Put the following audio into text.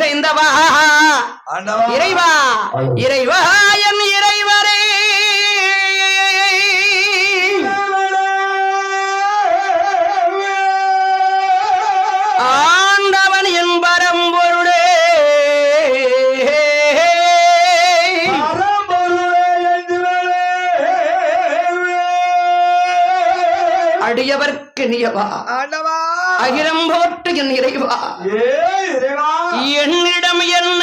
செய்தவா ஆண்டவா இறைவா இறைவா என் இறைவரே. ஆண்டவன் என் பரம்பொருளே அடியவர்க்கு நியவா. ஆண்டவா. அகிலம் போட்டு என் இறைவா. என்னிடம் என்ன